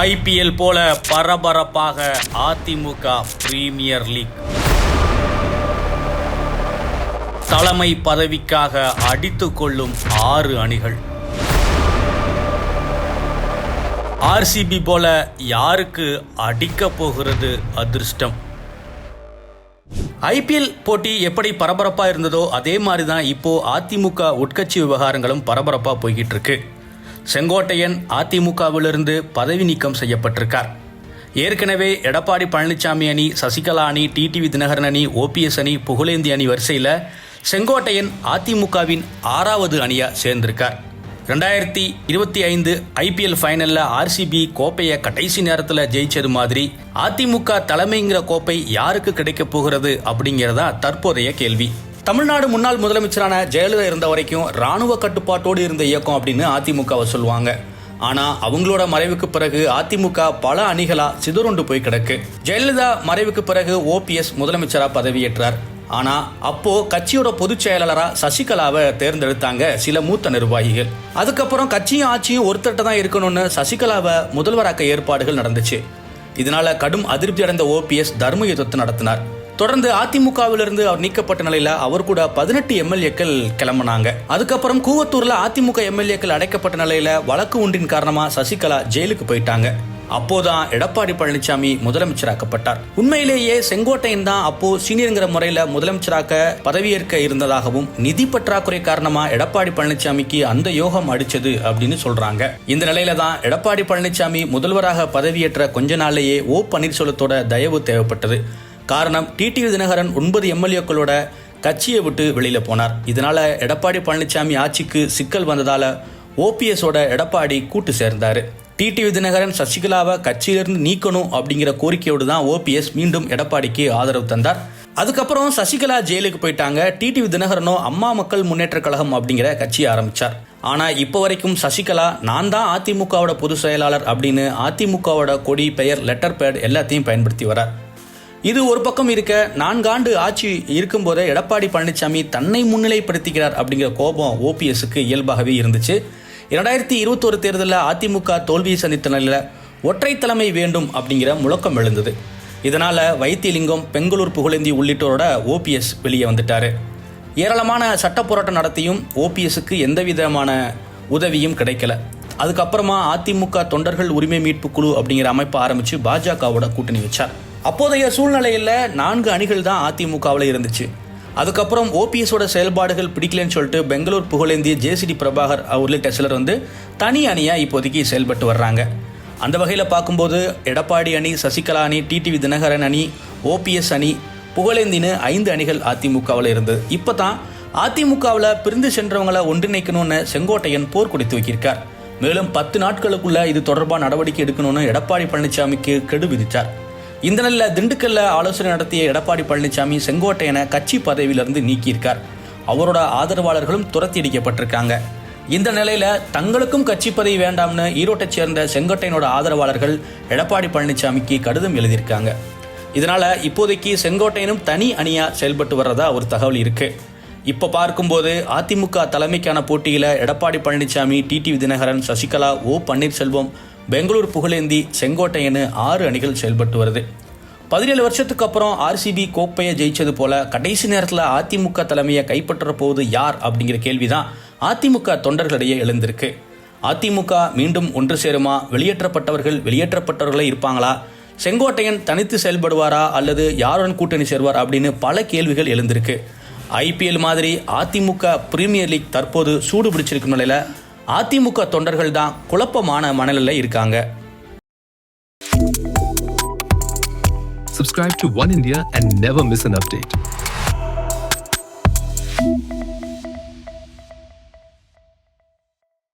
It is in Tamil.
ஐபிஎல் போல பரபரப்பாக அதிமுக பிரீமியர் லீக். தலைமை பதவிக்காக அடித்துக்கொள்ளும் ஆறு அணிகள். ஆர்சிபி போல யாருக்கு அடிக்க போகிறது அதிர்ஷ்டம்? ஐபிஎல் போட்டி எப்படி பரபரப்பாக இருந்ததோ அதே மாதிரி தான் இப்போது அதிமுக உட்கட்சி விவகாரங்களும் பரபரப்பாக போய்கிட்டு இருக்கு. செங்கோட்டையன் அதிமுகவிலிருந்து பதவி நீக்கம் செய்யப்பட்டிருக்கார். ஏற்கனவே எடப்பாடி பழனிசாமி அணி சசிகலா அணி டிடிவி தினகரன் அணி ஓபிஎஸ் அணி புகழேந்தி அணி வரிசையில் செங்கோட்டையன் அதிமுகவின் ஆறாவது அணியாக சேர்ந்திருக்கார். ரெண்டாயிரத்தி இருபத்தி ஐந்து ஐபிஎல் ஃபைனலில் ஆர்சிபி கோப்பையை கடைசி நேரத்தில் ஜெயிச்சது மாதிரி அதிமுக தலைமைங்கிற கோப்பை யாருக்கு கிடைக்கப் போகிறது அப்படிங்கிறதா தற்போதைய கேள்வி. தமிழ்நாடு முன்னாள் முதலமைச்சரான ஜெயலலிதா இருந்த வரைக்கும் ராணுவ கட்டுப்பாட்டோடு இருந்த இயக்கம் அப்படின்னு அதிமுகவை சொல்லுவாங்க. ஆனா அவங்களோட மறைவுக்கு பிறகு அதிமுக பல அணிகளா சிதறுண்டு போய் கிடக்கு. ஜெயலலிதா மறைவுக்கு பிறகு ஓபிஎஸ் முதலமைச்சரா பதவியேற்றார். ஆனா அப்போ கட்சியோட பொதுச் செயலாளரா சசிகலாவை தேர்ந்தெடுத்தாங்க சில மூத்த நிர்வாகிகள். அதுக்கப்புறம் கட்சியும் ஆட்சியும் ஒருத்தட்ட தான் இருக்கணும்னு சசிகலாவை முதல்வராக்க ஏற்பாடுகள் நடந்துச்சு. இதனால கடும் அதிருப்தி அடைந்த ஓபிஎஸ் தர்ம யுத்தத்தை நடத்தினார். தொடர்ந்து அதிமுகவிலிருந்து அவர் நீக்கப்பட்ட நிலையில அவர் கூட பதினெட்டு எம்எல்ஏக்கள் கிளம்பினாங்க. அதுக்கப்புறம் கூவத்தூர்ல அதிமுக எம்எல்ஏக்கள் அடைக்கப்பட்ட நிலையில வழக்கு ஒன்றின் காரணமா சசிகலா ஜெயிலுக்கு போயிட்டாங்க. அப்போதான் எடப்பாடி பழனிசாமி முதலமைச்சராக்கப்பட்டார். உண்மையிலேயே செங்கோட்டையன் தான் அப்போ சீனியருங்கிற முறையில முதலமைச்சராக்க பதவியேற்க இருந்ததாகவும் நிதி பற்றாக்குறை காரணமா எடப்பாடி பழனிசாமிக்கு அந்த யோகம் அடிச்சது அப்படின்னு சொல்றாங்க. இந்த நிலையில தான் எடப்பாடி பழனிசாமி முதல்வராக பதவியேற்ற கொஞ்ச நாள்லயே ஓ பன்னீர்செல்வத்தோட தயவு தேவைப்பட்டது. காரணம் டிடிவி தினகரன் ஒன்பது எம்எல்ஏக்களோட கட்சியை விட்டு வெளியில் போனார். இதனால் எடப்பாடி பழனிசாமி ஆட்சிக்கு சிக்கல் வந்ததால ஓபிஎஸோட எடப்பாடி கூட்டு சேர்ந்தார். டிடிவி தினகரன் சசிகலாவை கட்சியிலிருந்து நீக்கணும் அப்படிங்கிற கோரிக்கையோடு தான் ஓபிஎஸ் மீண்டும் எடப்பாடிக்கு ஆதரவு தந்தார். அதுக்கப்புறம் சசிகலா ஜெயிலுக்கு போயிட்டாங்க. டிடிவி தினகரனோ அம்மா மக்கள் முன்னேற்ற கழகம் அப்படிங்கிற கட்சியை ஆரம்பிச்சார். ஆனால் இப்போ வரைக்கும் சசிகலா நான் தான் அதிமுகவோட பொதுச் செயலாளர் அப்படின்னு அதிமுகவோட கொடி பெயர் லெட்டர் பேட் எல்லாத்தையும் பயன்படுத்தி வரார். இது ஒரு பக்கம் இருக்க நான்காண்டு ஆட்சி இருக்கும்போதே எடப்பாடி பழனிசாமி தன்னை முன்னிலைப்படுத்துகிறார் அப்படிங்கிற கோபம் ஓபிஎஸ்க்கு இயல்பாகவே இருந்துச்சு. இரண்டாயிரத்தி இருபத்தொரு தேர்தலில் அதிமுக தோல்வியை சந்தித்த நிலையில் ஒற்றை தலைமை வேண்டும் அப்படிங்கிற முழக்கம் எழுந்தது. இதனால வைத்தியலிங்கம் பெங்களூர் புகழேந்தி உள்ளிட்டோரோட ஓபிஎஸ் வெளியே வந்துட்டார். ஏராளமான சட்ட போராட்டம் நடத்தியும் ஓபிஎஸ்க்கு எந்த விதமான உதவியும் கிடைக்கல. அதுக்கப்புறமா அதிமுக தொண்டர்கள் உரிமை மீட்பு குழு அப்படிங்கிற அமைப்பை ஆரம்பித்து பாஜகவோட கூட்டணி வச்சார். அப்போதைய சூழ்நிலையில் நான்கு அணிகள் தான் அதிமுகவில் இருந்துச்சு. அதுக்கப்புறம் ஓபிஎஸோட செயல்பாடுகள் பிடிக்கலன்னு சொல்லிட்டு பெங்களூர் புகழேந்திய ஜேசிடி பிரபாகர் உள்ளிட்ட சிலர் வந்து தனி அணியாக இப்போதைக்கு செயல்பட்டு வர்றாங்க. அந்த வகையில் பார்க்கும்போது எடப்பாடி அணி சசிகலா அணி டிடிவி தினகரன் அணி ஓபிஎஸ் அணி புகழேந்தின்னு ஐந்து அணிகள் அதிமுகவில் இருந்தது இப்போ தான் அதிமுகவில் பிரிந்து சென்றவங்களை ஒன்றிணைக்கணும்னு செங்கோட்டையன் போர் கொடுத்து வைக்கியிருக்கார் மேலும் பத்து நாட்களுக்குள்ள இது தொடர்பாக நடவடிக்கை எடுக்கணும்னு எடப்பாடி பழனிசாமிக்கு கெடு விதித்தார். இந்த நிலையில் திண்டுக்கல்ல ஆலோசனை நடத்திய எடப்பாடி பழனிசாமி செங்கோட்டையனை கட்சி பதவியிலிருந்து நீக்கியிருக்கார். அவரோட ஆதரவாளர்களும் துரத்தி அடிக்கப்பட்டிருக்காங்க. இந்த நிலையில தங்களுக்கும் கட்சி பதவி வேண்டாம்னு ஈரோட்டை சேர்ந்த செங்கோட்டையனோட ஆதரவாளர்கள் எடப்பாடி பழனிசாமிக்கு கடிதம் எழுதியிருக்காங்க. இதனால இப்போதைக்கு செங்கோட்டையனும் தனி அணியா செயல்பட்டு வர்றதா ஒரு தகவல் இருக்கு. இப்போ பார்க்கும்போது அதிமுக தலைமைக்கான போட்டியில் எடப்பாடி பழனிசாமி டிடிவி தினகரன் சசிகலா ஓ பன்னீர்செல்வம் பெங்களூர் புகழேந்தி செங்கோட்டையனு ஆறு அணிகள் செயல்பட்டு வருது. பதினேழு வருஷத்துக்கு அப்புறம் ஆர்சிபி கோப்பையை ஜெயிச்சது போல கடைசி நேரத்தில் அதிமுக தலைமையை கைப்பற்ற போவது யார் அப்படிங்கிற கேள்விதான் அதிமுக தொண்டர்களிடையே எழுந்திருக்கு. அதிமுக மீண்டும் ஒன்று சேருமா? வெளியேற்றப்பட்டவர்கள் வெளியேற்றப்பட்டவர்களே இருப்பாங்களா? செங்கோட்டையன் தனித்து செயல்படுவாரா? அல்லது யாருடன் கூட்டணி சேர்வார் அப்படின்னு பல கேள்விகள் எழுந்திருக்கு. ஐபிஎல் மாதிரி அதிமுக பிரீமியர் லீக் தற்போது சூடு பிடிச்சிருக்கும் நிலையில அதிமுக தொண்டர்கள் தான் குழப்பமான மனநிலையில் இருக்காங்க Subscribe to One India and never miss an update.